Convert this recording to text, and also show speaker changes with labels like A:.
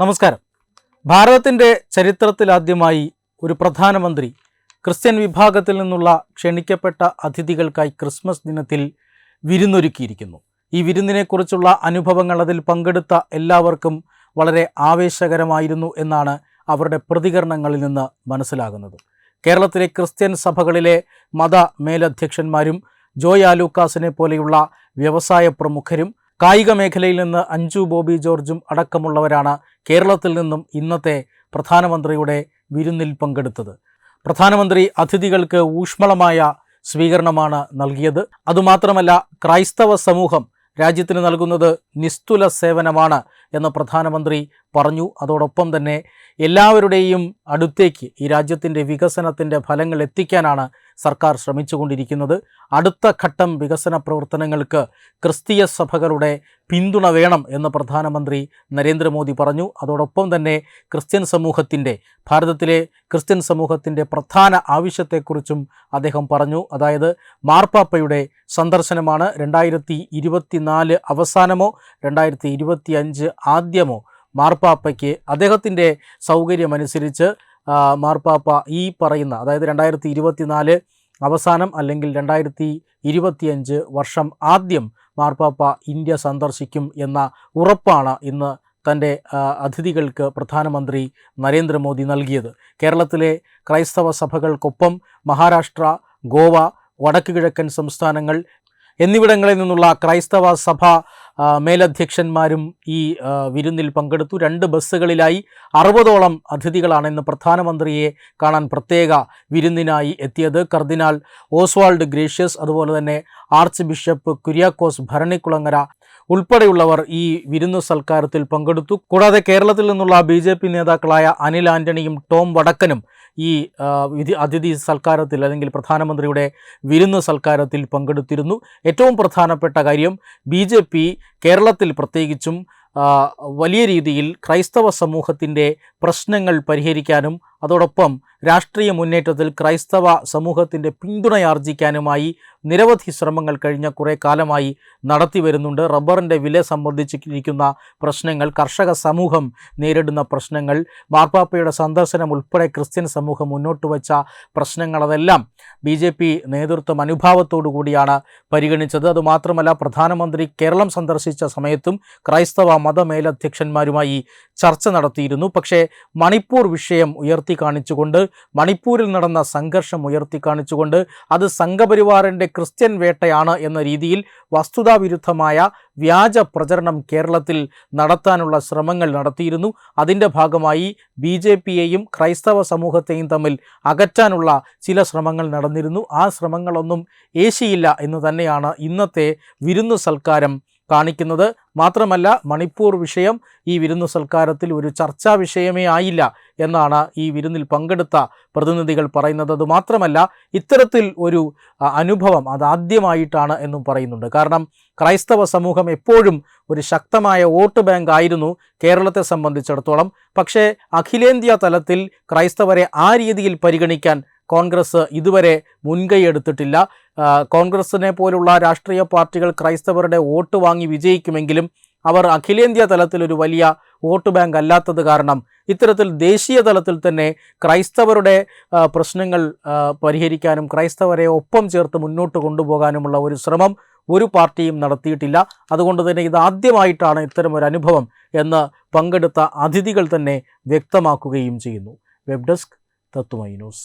A: നമസ്കാരം. ഭാരതത്തിന്റെ ചരിത്രത്തിലാദ്യമായി ഒരു പ്രധാനമന്ത്രി ക്രിസ്ത്യൻ വിഭാഗത്തിൽ നിന്നുള്ള ക്ഷണിക്കപ്പെട്ട അതിഥികൾക്കായി ക്രിസ്മസ് ദിനത്തിൽ വിരുന്നൊരുക്കിയിരിക്കുന്നു. ഈ വിരുന്നിനെക്കുറിച്ചുള്ള അനുഭവങ്ങൾ അതിൽ പങ്കെടുത്ത എല്ലാവർക്കും വളരെ ആവേശകരമായിരുന്നു എന്നാണ് അവരുടെ പ്രതികരണങ്ങളിൽ നിന്ന് മനസ്സിലാകുന്നത്. കേരളത്തിലെ ക്രിസ്ത്യൻ സഭകളിലെ മത മേലധ്യക്ഷന്മാരും ജോയ് ആലൂക്കാസിനെ പോലെയുള്ള വ്യവസായ പ്രമുഖരും കായിക മേഖലയിൽ നിന്ന് അഞ്ജു ബോബി ജോർജും അടക്കമുള്ളവരാണ് കേരളത്തിൽ നിന്നും ഇന്നത്തെ പ്രധാനമന്ത്രിയുടെ വിരുന്നിൽ പങ്കെടുത്തത്. പ്രധാനമന്ത്രി അതിഥികൾക്ക് ഊഷ്മളമായ സ്വീകരണമാണ് നൽകിയത്. അതുമാത്രമല്ല ക്രൈസ്തവ സമൂഹം രാജ്യത്തിന് നൽകുന്നത് നിസ്തുല സേവനമാണ് എന്ന് പ്രധാനമന്ത്രി പറഞ്ഞു. അതോടൊപ്പം തന്നെ എല്ലാവരുടെയും അടുത്തേക്ക് ഈ രാജ്യത്തിന്റെ വികസനത്തിന്റെ ഫലങ്ങൾ എത്തിക്കാനാണ് സർക്കാർ ശ്രമിച്ചുകൊണ്ടിരിക്കുന്നത്. അടുത്ത ഘട്ടം വികസന പ്രവർത്തനങ്ങൾക്ക് ക്രിസ്തീയ സഭകളുടെ പിന്തുണ വേണം എന്ന് പ്രധാനമന്ത്രി നരേന്ദ്രമോദി പറഞ്ഞു. അതോടൊപ്പം തന്നെ ക്രിസ്ത്യൻ സമൂഹത്തിന്റെ ഭാരതത്തിലെ ക്രിസ്ത്യൻ സമൂഹത്തിന്റെ പ്രധാന ആവശ്യത്തെക്കുറിച്ചും അദ്ദേഹം പറഞ്ഞു. അതായത് മാർപ്പാപ്പയുടെ സന്ദർശനമാണ് രണ്ടായിരത്തി ഇരുപത്തിനാല് അവസാനമോ രണ്ടായിരത്തി ഇരുപത്തി അഞ്ച് ആദ്യമോ മാർപ്പാപ്പയ്ക്ക് അദ്ദേഹത്തിന്റെ സൗകര്യമനുസരിച്ച് മാർപ്പാപ്പ ഈ പറയുന്ന അതായത് രണ്ടായിരത്തി ഇരുപത്തിനാല് അവസാനം അല്ലെങ്കിൽ രണ്ടായിരത്തി ഇരുപത്തിയഞ്ച് വർഷം ആദ്യം മാർപ്പാപ്പ ഇന്ത്യ സന്ദർശിക്കും എന്ന ഉറപ്പാണ് ഇന്ന് തന്റെ അതിഥികൾക്ക് പ്രധാനമന്ത്രി നരേന്ദ്രമോദി നൽകിയത്. കേരളത്തിലെ ക്രൈസ്തവ സഭകൾക്കൊപ്പം മഹാരാഷ്ട്ര ഗോവ വടക്കു കിഴക്കൻ സംസ്ഥാനങ്ങൾ എന്നിവിടങ്ങളിൽ നിന്നുള്ള ക്രൈസ്തവ സഭ മേലധ്യക്ഷന്മാരും ഈ വിരുന്നിൽ പങ്കെടുത്തു. രണ്ട് ബസ്സുകളിലായി അറുപതോളം അതിഥികളാണ് ഇന്ന് പ്രധാനമന്ത്രിയെ കാണാൻ പ്രത്യേക വിരുന്നിനായി എത്തിയത്. കർദിനാൾ ഓസ്വാൾഡ് ഗ്രേഷ്യസ് അതുപോലെ തന്നെ ആർച്ച് ബിഷപ്പ് കുര്യാക്കോസ് ഭരണിക്കുളങ്ങര ഉൾപ്പെടെയുള്ളവർ ഈ വിരുന്ന് സൽക്കാരത്തിൽ പങ്കെടുത്തു. കൂടാതെ കേരളത്തിൽ നിന്നുള്ള ബി ജെ പി നേതാക്കളായ അനിൽ ആന്റണിയും ടോം വടക്കനും ഈ വിധി അതിഥി സൽക്കാരത്തിൽ അല്ലെങ്കിൽ പ്രധാനമന്ത്രിയുടെ വിരുന്ന് സൽക്കാരത്തിൽ പങ്കെടുത്തിരുന്നു. ഏറ്റവും പ്രധാനപ്പെട്ട കാര്യം ബി ജെ പി കേരളത്തിൽ പ്രത്യേകിച്ചും വലിയ രീതിയിൽ ക്രൈസ്തവ സമൂഹത്തിന്റെ പ്രശ്നങ്ങൾ പരിഹരിക്കാനും അതോടൊപ്പം രാഷ്ട്രീയ മുന്നേറ്റത്തിൽ ക്രൈസ്തവ സമൂഹത്തിന്റെ പിന്തുണയാർജിക്കാനുമായി നിരവധി ശ്രമങ്ങൾ കഴിഞ്ഞ കുറേ കാലമായി നടത്തി വരുന്നുണ്ട്. റബ്ബറിന്റെ വില സംബന്ധിച്ചിരിക്കുന്ന പ്രശ്നങ്ങൾ കർഷക സമൂഹം നേരിടുന്ന പ്രശ്നങ്ങൾ മാർപ്പാപ്പയുടെ സന്ദർശനം ഉൾപ്പെടെ ക്രിസ്ത്യൻ സമൂഹം മുന്നോട്ട് വച്ച പ്രശ്നങ്ങൾ അതെല്ലാം ബി ജെ പി നേതൃത്വം അനുഭാവത്തോടു കൂടിയാണ് പരിഗണിച്ചത്. അതുമാത്രമല്ല പ്രധാനമന്ത്രി കേരളം സന്ദർശിച്ച സമയത്തും ക്രൈസ്തവ മതമേലധ്യക്ഷന്മാരുമായി ചർച്ച നടത്തിയിരുന്നു. പക്ഷേ മണിപ്പൂർ വിഷയം ഉയർത്തി കാണിച്ചുകൊണ്ട് മണിപ്പൂരിൽ നടന്ന സംഘർഷം ഉയർത്തി കാണിച്ചുകൊണ്ട് അത് സംഘപരിവാറിന്റെ ക്രിസ്ത്യൻ വേട്ടയാണ് എന്ന രീതിയിൽ വസ്തുതാവിരുദ്ധമായ വ്യാജ പ്രചരണം കേരളത്തിൽ നടത്താനുള്ള ശ്രമങ്ങൾ നടത്തിയിരുന്നു. അതിന്റെ ഭാഗമായി ബി ജെ പിയെയും ക്രൈസ്തവ സമൂഹത്തെയും തമ്മിൽ അകറ്റാനുള്ള ചില ശ്രമങ്ങൾ നടന്നിരുന്നു. ആ ശ്രമങ്ങളൊന്നും ഏശിയില്ല എന്ന് തന്നെയാണ് ഇന്നത്തെ വിരുന്നു സൽക്കാരം കാണിക്കുന്നത്. മാത്രമല്ല മണിപ്പൂർ വിഷയം ഈ വിരുന്നു സൽക്കാരത്തിൽ ഒരു ചർച്ചാ വിഷയമേ ആയില്ല എന്നാണ് ഈ വിരുന്നിൽ പങ്കെടുത്ത പ്രതിനിധികൾ പറയുന്നത്. അത് മാത്രമല്ല ഇത്തരത്തിൽ ഒരു അനുഭവം അതാദ്യമായിട്ടാണ് എന്നും പറയുന്നുണ്ട്. കാരണം ക്രൈസ്തവ സമൂഹം എപ്പോഴും ഒരു ശക്തമായ വോട്ട് ബാങ്ക് ആയിരുന്നു കേരളത്തെ സംബന്ധിച്ചിടത്തോളം. പക്ഷേ അഖിലേന്ത്യാ തലത്തിൽ ക്രൈസ്തവരെ ആ രീതിയിൽ പരിഗണിക്കാൻ കോൺഗ്രസ് ഇതുവരെ മുൻകൈ എടുത്തിട്ടില്ല. കോൺഗ്രസിനെ പോലുള്ള രാഷ്ട്രീയ പാർട്ടികൾ ക്രൈസ്തവരുടെ വോട്ട് വാങ്ങി വിജയിക്കുമെങ്കിലും അവർ അഖിലേന്ത്യാ തലത്തിൽ ഒരു വലിയ വോട്ട് ബാങ്ക് അല്ലാത്തത് കാരണം ഇത്തരത്തിൽ ദേശീയ തലത്തിൽ തന്നെ ക്രൈസ്തവരുടെ പ്രശ്നങ്ങൾ പരിഹരിക്കാനും ക്രൈസ്തവരെ ഒപ്പം ചേർത്ത് മുന്നോട്ട് കൊണ്ടുപോകാനുമുള്ള ഒരു ശ്രമം ഒരു പാർട്ടിയും നടത്തിയിട്ടില്ല. അതുകൊണ്ട് തന്നെ ഇത് ആദ്യമായിട്ടാണ് ഇത്തരം ഒരു അനുഭവം എന്ന് പങ്കെടുത്ത അതിഥികൾ തന്നെ വ്യക്തമാക്കുകയും ചെയ്യുന്നു. Web desk Tatwamayi news.